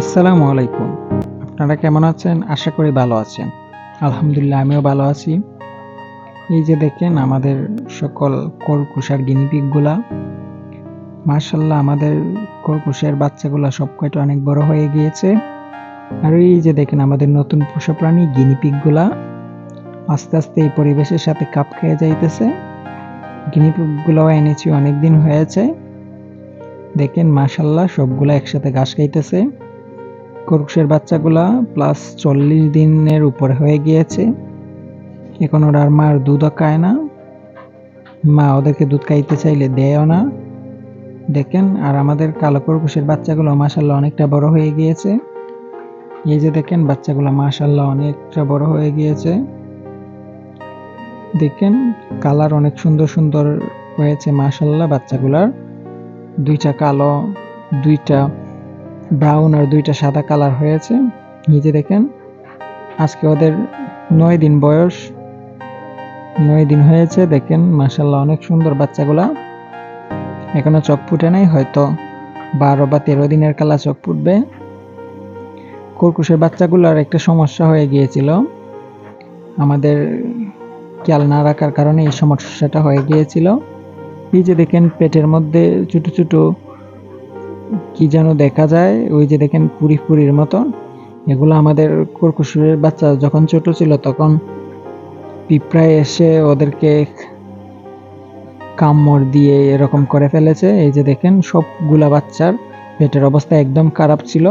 আসসালামু আলাইকুম। আপনারা কেমন আছেন? আশা করি ভালো আছেন। আলহামদুলিল্লাহ, আমিও ভালো আছি। এই যে দেখেন, আমাদের সকল কর্কুশার গিনিপিকগুলা মার্শাল্লাহ আমাদের কর্কুশের বাচ্চাগুলা সব কয়টা অনেক বড় হয়ে গিয়েছে। আর এই যে দেখেন, আমাদের নতুন পোষা প্রাণী গিনিপিকগুলা আস্তে আস্তে এই পরিবেশের সাথে কাপ খেয়ে যাইতেছে। গিনিপিকগুলাও এনেছি অনেক দিন হয়েছে। দেখেন মাশাল্লাহ সবগুলা একসাথে ঘাস খাইতেছে। খরগোশের বাচ্চাগুলা প্লাস চল্লিশ দিনের উপরে হয়ে গিয়েছে। এখন ওরা আর মার দুধও খায় না। মা ওদেরকে দুধ খাইতে চাইলে দেয়ও না। দেখেন, আর আমাদের কালো খরগোশের বাচ্চাগুলো মাসাল্লাহ অনেকটা বড় হয়ে গিয়েছে। এই যে দেখেন, বাচ্চাগুলো মাসাল্লাহ অনেকটা বড় হয়ে গিয়েছে। দেখেন, কালার অনেক সুন্দর সুন্দর হয়েছে মাসাল্লাহ বাচ্চাগুলার। দুইটা কালো, দুইটা ব্রাউন আর দুইটা সাদা কালার হয়েছে। নিজে দেখেন, আজকে ওদের নয় দিন বয়স। নয় দিন হয়েছে, দেখেন মাসাল্লাহ অনেক সুন্দর বাচ্চাগুলা। এখনও চোখ ফুটে নাই, হয়তো বারো বা তেরো দিনের কালা চোখ ফুটবে। কুরকুশের বাচ্চাগুলোর একটা সমস্যা হয়ে গিয়েছিল। আমাদের খেয়াল না রাখার কারণে এই সমস্যাটা হয়ে গিয়েছিল। এই যে দেখেন, পেটের মধ্যে ছোট ছোট কি যেন দেখা যায়, ওই যে দেখেন পুরি পুরির মতন। এগুলো আমাদের কর্কশুরের বাচ্চা যখন ছোট ছিল তখন পিঁপড়ায় এসে ওদেরকে কামড় দিয়ে এরকম করে ফেলেছে। এই যে দেখেন সবগুলা বাচ্চার পেটের অবস্থা একদম খারাপ ছিল।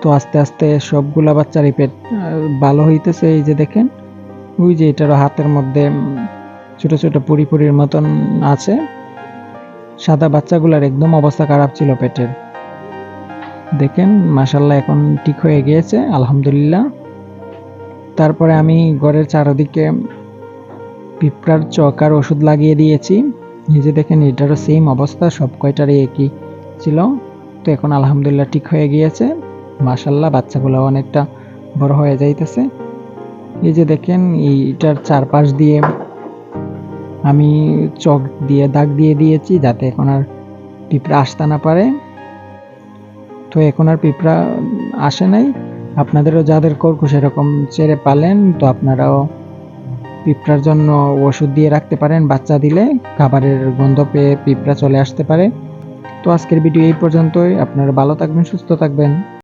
তো আস্তে আস্তে সবগুলা বাচ্চারই পেট ভালো হইতেছে। এই যে দেখেন, ওই যে এটারও হাতের মধ্যে ছোট ছোট পুরি পুরির মতন আছে। সাদা বাচ্চাগুলার একদম অবস্থা খারাপ ছিল পেটের। দেখেন মাসাল্লাহ এখন ঠিক হয়ে গিয়েছে, আলহামদুলিল্লাহ। তারপরে আমি ঘরের চারদিকে পিঁপড়ার চকার ওষুধ লাগিয়ে দিয়েছি। নিজে দেখেন, এটারও সেম অবস্থা, সব কয়টারই একই ছিল। তো এখন আলহামদুলিল্লাহ ঠিক হয়ে গিয়েছে। মাসাল্লাহ বাচ্চাগুলো অনেকটা বড় হয়ে যাইতেছে। এই যে দেখেন, এইটার চারপাশ দিয়ে আমি চক দিয়ে দাগ দিয়ে দিয়েছি যাতে এখন আর পিঁপড়া আসতে না পারে। তো এখন আর পিঁপড়া আসে নাই। আপনাদেরও যাদের কর্কশ সেরকম চেড়ে পালেন, তো আপনারাও পিঁপড়ার জন্য ওষুধ দিয়ে রাখতে পারেন, বাচ্চা দিলে খাবারের গন্ধ পেয়ে পিঁপড়া চলে আসতে পারে। তো আজকের ভিডিও এই পর্যন্তই। আপনারা ভালো থাকবেন, সুস্থ থাকবেন।